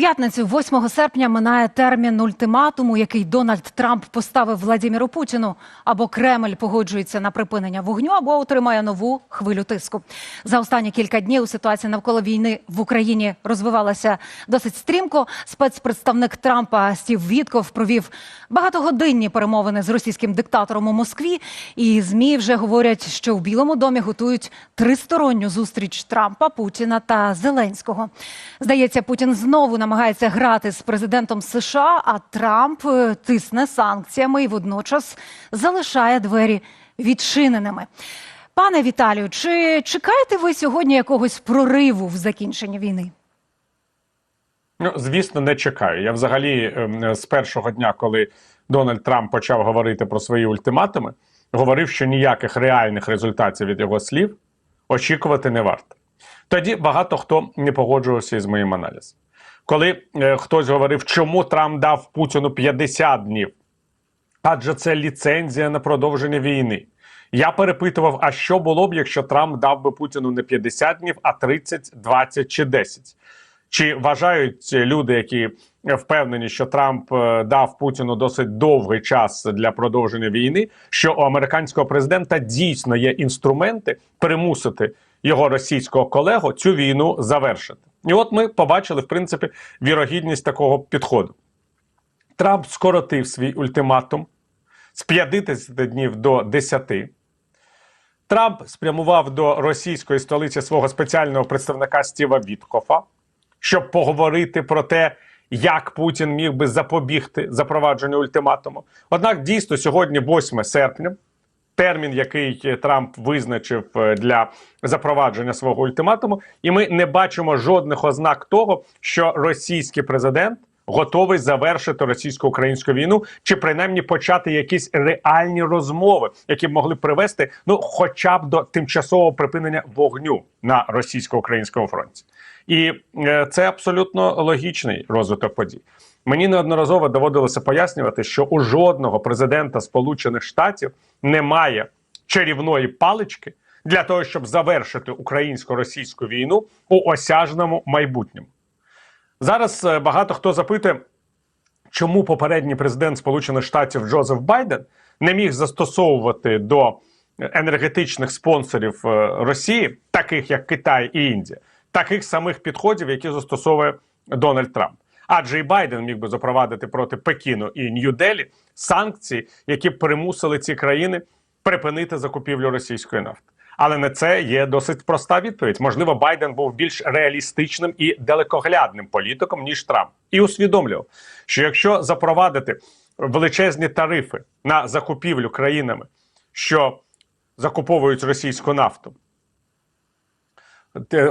п'ятницю, 8 серпня, минає термін ультиматуму, який Дональд Трамп поставив Владіміру Путіну. Або Кремль погоджується на припинення вогню, або отримає нову хвилю тиску. За останні кілька днів ситуація навколо війни в Україні розвивалася досить стрімко. Спецпредставник Трампа Стів Вітков провів багатогодинні перемовини з російським диктатором у Москві. І змі вже говорять, що в Білому домі готують тристоронню зустріч Трампа, Путіна та Зеленського. Здається, Путін знову намагається грати з президентом США, а Трамп е, тисне санкціями і водночас залишає двері відчиненими. Пане Віталію, чи чекаєте ви сьогодні якогось прориву в закінченні війни? Ну, звісно, не чекаю. Я взагалі ем, з першого дня, коли Дональд Трамп почав говорити про свої ультиматуми, говорив, що ніяких реальних результатів від його слів очікувати не варто. Тоді багато хто не погоджувався із моїм аналізом. Коли е, хтось говорив, чому Трамп дав Путіну 50 днів, адже це ліцензія на продовження війни. Я перепитував, а що було б, якщо Трамп дав би Путіну не 50 днів, а 30, 20 чи 10? Чи вважають люди, які впевнені, що Трамп е, дав Путіну досить довгий час для продовження війни, що у американського президента дійсно є інструменти примусити його російського колегу цю війну завершити? І от ми побачили в принципі вірогідність такого підходу. Трамп скоротив свій ультиматум з 50 днів до 10. Трамп спрямував до російської столиці свого спеціального представника Стіва Віткофа, щоб поговорити про те, як Путін міг би запобігти запровадженню ультиматуму. Однак дійсно сьогодні, 8 серпня, термін, який Трамп визначив е, для запровадження свого ультиматуму, і ми не бачимо жодних ознак того, що російський президент готовий завершити російсько-українську війну, чи принаймні почати якісь реальні розмови, які б могли привести ну, хоча б до тимчасового припинення вогню на російсько-українському фронті. І е, це абсолютно логічний розвиток подій. Мені неодноразово доводилося пояснювати, що у жодного президента Сполучених Штатів немає чарівної палички для того, щоб завершити українсько-російську війну у осяжному майбутньому. Зараз е, багато хто запитує, чому попередній президент Сполучених Штатів Джозеф Байден не міг застосовувати до енергетичних спонсорів е, Росії, таких як Китай і Індія, таких самих підходів, які застосовує Дональд Трамп. Адже і Байден міг би запровадити проти Пекіну і Нью-Делі санкції, які примусили ці країни припинити закупівлю російської нафти. Але на це є досить проста відповідь. Можливо, Байден був більш реалістичним і далекоглядним політиком ніж Трамп, і усвідомлював, що якщо запровадити величезні тарифи на закупівлю країнами, що закуповують російську нафту,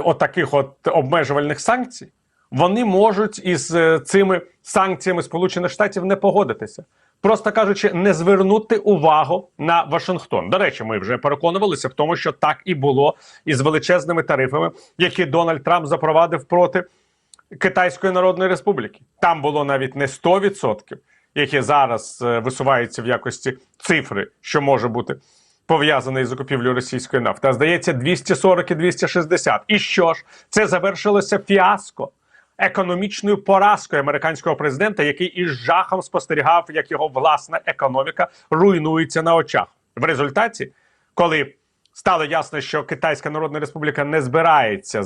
отаких от, обмежувальних санкцій, вони можуть із е, цими санкціями Сполучених Штатів не погодитися. Просто кажучи, не звернути увагу на Вашингтон. До речі, ми вже переконувалися в тому, що так і було із величезними тарифами, які Дональд Трамп запровадив проти Китайської Народної Республіки. Там було навіть не 100%, які зараз е, висуваються в якості цифри, що може бути пов'язаний з закупівлею російської нафти. А здається, 240 і 260. І що ж, це завершилося фіаско. Економічною поразкою американського президента, який із жахом спостерігав, як його власна економіка руйнується на очах. В результаті, коли стало ясно, що Китайська Народна Республіка не збирається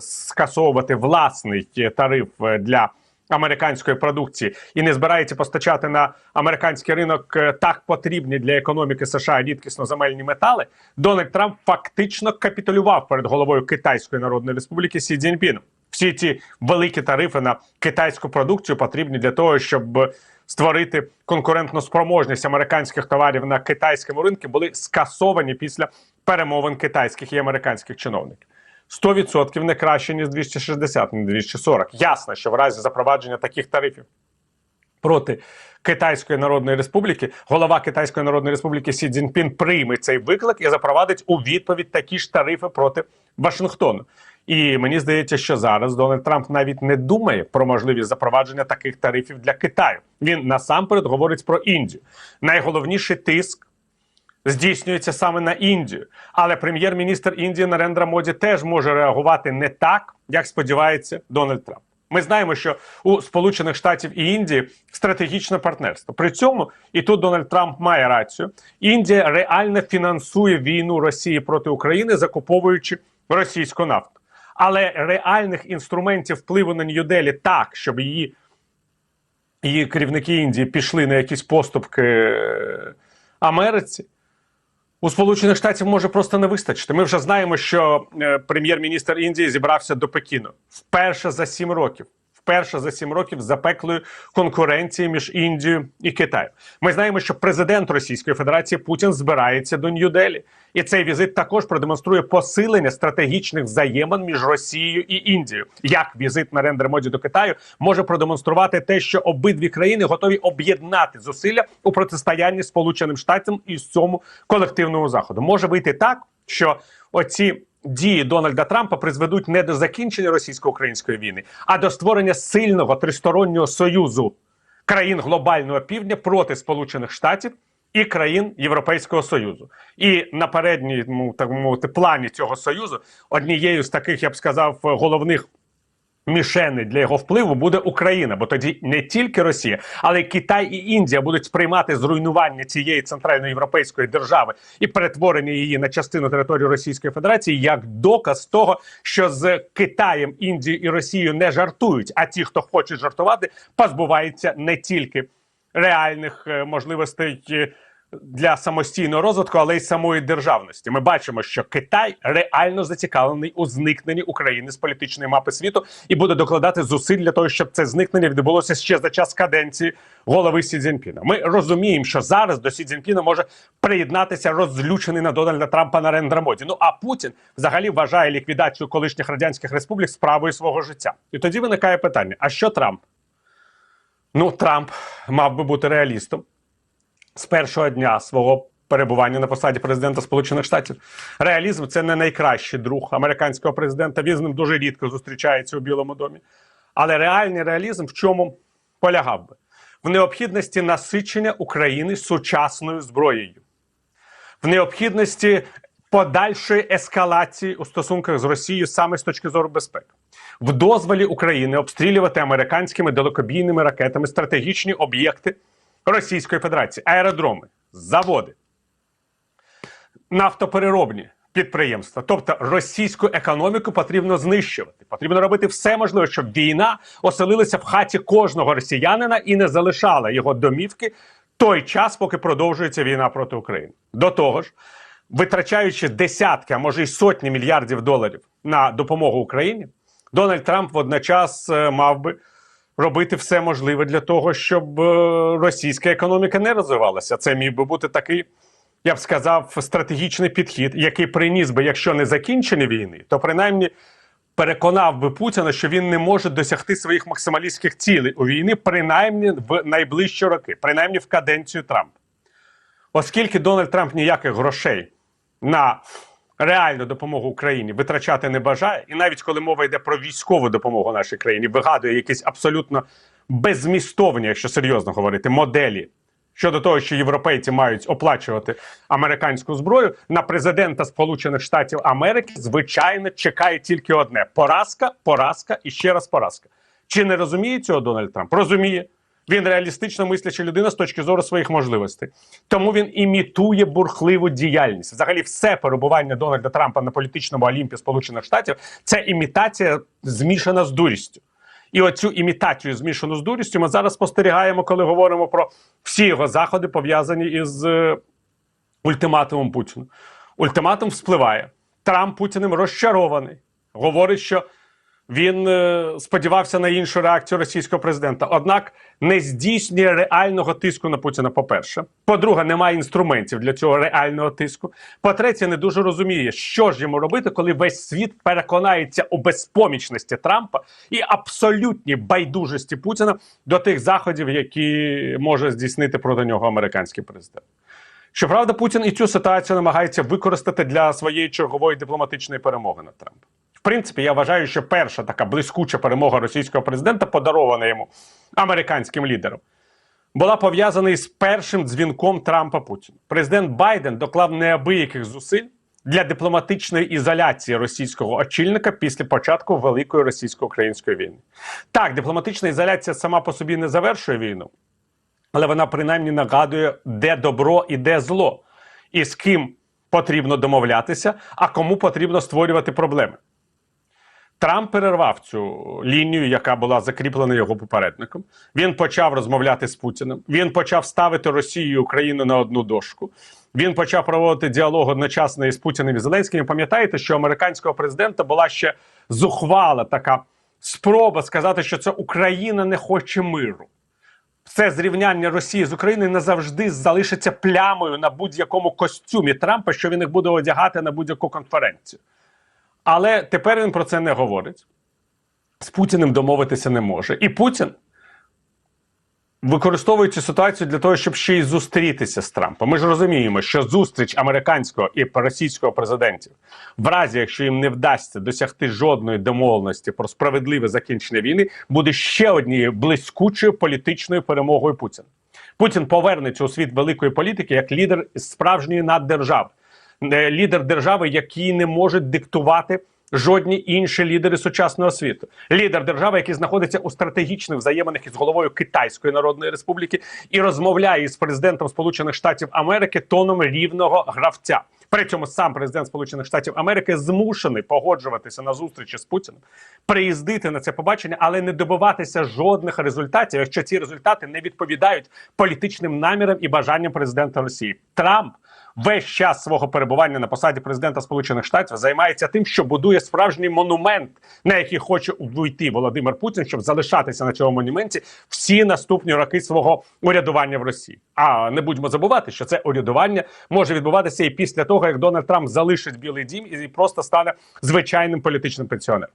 скасовувати власний тариф для американської продукції і не збирається постачати на американський ринок е, так потрібні для економіки США рідкісно земельні метали, Дональд Трамп фактично капітулював перед головою Китайської Народної Республіки Сі Цзіньпіном. Всі ці великі тарифи на китайську продукцію потрібні для того, щоб створити конкурентну спроможність американських товарів на китайському ринку, були скасовані після перемовин китайських і американських чиновників. 100% не краще ніж 260, ні 240. Ясно, що в разі запровадження таких тарифів проти Китайської Народної Республіки голова Китайської Народної Республіки Сі Цзіньпін прийме цей виклик і запровадить у відповідь такі ж тарифи проти Вашингтону. І мені здається, що зараз Дональд Трамп навіть не думає про можливість запровадження таких тарифів для Китаю. Він насамперед говорить про Індію. Найголовніший тиск здійснюється саме на Індію. Але прем'єр-міністр Індії Нарендра Моді теж може реагувати не так, як сподівається Дональд Трамп. Ми знаємо, що у Сполучених Штатів і Індії стратегічне партнерство. При цьому і тут Дональд Трамп має рацію. Індія реально фінансує війну Росії проти України, закуповуючи російську нафту. Але реальних інструментів впливу на Нью-Делі так, щоб її, її керівники Індії пішли на якісь поступки е, Америці. У Сполучених Штатів може просто не вистачити. Ми вже знаємо, що е, прем'єр-міністр Індії зібрався до Пекіну вперше за сім років. Вперше за сім років запеклої конкуренції між Індією і Китаєм. Ми знаємо, що президент Російської Федерації Путін збирається до Нью-Делі. І цей візит також продемонструє посилення стратегічних взаємин між Росією і Індією. Як візит Нарендра Моді до Китаю може продемонструвати те, що обидві країни готові об'єднати зусилля у протистоянні Сполученим Штатам і цьому колективному заходу. Може вийти так, що оці дії Дональда Трампа призведуть не до закінчення російсько-української війни, а до створення сильного тристороннього союзу країн глобального півдня проти Сполучених Штатів і країн Європейського Союзу. І на передньому так мовити плані цього союзу однією з таких, я б сказав, головних. Мішени для його впливу буде Україна, бо тоді не тільки Росія, але й Китай і Індія будуть сприймати зруйнування цієї центральноєвропейської держави і перетворення її на частину території Російської Федерації як доказ того, що з Китаєм, Індією і Росією не жартують. А ті, хто хоче жартувати, позбуваються не тільки реальних е, можливостей. Для самостійного розвитку, але й самої державності, ми бачимо, що Китай реально зацікавлений у зникненні України з політичної мапи світу і буде докладати зусиль для того, щоб це зникнення відбулося ще за час каденції голови Сі Цзіньпіна. Ми розуміємо, що зараз до Сі Цзіньпіна може приєднатися розлючений на Дональда Трампа Нарендра Моді. Ну а Путін взагалі вважає ліквідацію колишніх радянських республік справою свого життя. І тоді виникає питання: а що Трамп? Ну, Трамп мав би бути реалістом з першого дня свого перебування на посаді президента Сполучених Штатів. Реалізм це не найкращий друг американського президента. Він з ним дуже рідко зустрічається у Білому домі. Але реальний реалізм в чому полягав би? В необхідності насичення України сучасною зброєю, в необхідності подальшої ескалації у стосунках з Росією саме з точки зору безпеки, в дозволі України обстрілювати американськими далекобійними ракетами стратегічні об'єкти Російської Федерації, аеродроми, заводи, нафтопереробні підприємства. Тобто російську економіку потрібно знищувати. Потрібно робити все можливе, щоб війна оселилася в хаті кожного росіянина і не залишала його домівки той час, поки продовжується війна проти України. До того ж, витрачаючи десятки, а може й сотні мільярдів доларів на допомогу Україні, Дональд Трамп водночас е, мав би робити все можливе для того, щоб е, російська економіка не розвивалася. Це міг би бути такий, я б сказав, стратегічний підхід, який приніс би, якщо не закінчення війни, то принаймні переконав би Путіна, що він не може досягти своїх максималістських цілей у війні, принаймні в найближчі роки, принаймні в каденцію Трампа. Оскільки Дональд Трамп ніяких грошей на реальну допомогу Україні витрачати не бажає, і навіть коли мова йде про військову допомогу нашій країні, вигадує якісь абсолютно беззмістовні, якщо серйозно говорити, моделі щодо того, що європейці мають оплачувати американську зброю, на президента Сполучених Штатів Америки звичайно чекає тільки одне: поразка, поразка і ще раз поразка. Чи не розуміє цього Дональд Трамп? Розуміє. Він реалістично мисляча людина з точки зору своїх можливостей. Тому він імітує бурхливу діяльність. Взагалі, все перебування Дональда Трампа на політичному олімпі Сполучених Штатів це імітація змішана з дурістю. І оцю імітацію змішану з дурістю ми зараз спостерігаємо, коли говоримо про всі його заходи, пов'язані із е, ультиматумом Путіна. Ультиматум вспливає. Трамп Путіним розчарований. Говорить, що він е, сподівався на іншу реакцію російського президента. Однак не здійснює реального тиску на Путіна. По-перше, по-друге, немає інструментів для цього реального тиску. По-третє, не дуже розуміє, що ж йому робити, коли весь світ переконається у безпомічності Трампа і абсолютній байдужості Путіна до тих заходів, які може здійснити проти нього американський президент. Щоправда, Путін і цю ситуацію намагається використати для своєї чергової дипломатичної перемоги над Трампом. Принципі, я вважаю, що перша така блискуча перемога російського президента, подарована йому американським лідером, була пов'язана із першим дзвінком Трампа Путіна. Президент Байден доклав неабияких зусиль для дипломатичної ізоляції російського очільника після початку великої російсько-української війни. Так, дипломатична ізоляція сама по собі не завершує війну, але вона принаймні нагадує, де добро і де зло, і з ким потрібно домовлятися, а кому потрібно створювати проблеми. Трамп перервав цю лінію, яка була закріплена його попередником. Він почав розмовляти з Путіним. Він почав ставити Росію і Україну на одну дошку. Він почав проводити діалог одночасно із Путіним і Зеленським. Пам'ятаєте, що американського президента була ще зухвала така спроба сказати, що це Україна не хоче миру. Це зрівняння Росії з Україною назавжди залишиться плямою на будь-якому костюмі Трампа, що він їх буде одягати на будь-яку конференцію. Але тепер він про це не говорить. З Путіним домовитися не може. І Путін використовує цю ситуацію для того, щоб ще й зустрітися з Трампом. Ми ж розуміємо, що зустріч американського і російського президентів, в разі якщо їм не вдасться досягти жодної домовленості про справедливе закінчення війни, буде ще однією блискучою політичною перемогою Путіна. Путін повернеться у світ великої політики як лідер справжньої наддержави, лідер держави, який не може диктувати. Жодні інші лідери сучасного світу, лідер держави, який знаходиться у стратегічних взаєминах із головою Китайської Народної Республіки, і розмовляє із президентом Сполучених Штатів Америки тоном рівного гравця. При цьому сам президент Сполучених Штатів Америки змушений погоджуватися на зустрічі з Путіним, приїздити на це побачення, але не добиватися жодних результатів, якщо ці результати не відповідають політичним намірам і бажанням президента Росії. Трамп весь час свого перебування на посаді президента Сполучених Штатів займається тим, що будує справжній монумент, на який хоче увійти Володимир Путін, щоб залишатися на цьому монументі всі наступні роки свого урядування в Росії. А не будьмо забувати, що це урядування може відбуватися і після того, як Дональд Трамп залишить Білий Дім і просто стане звичайним політичним пенсіонером.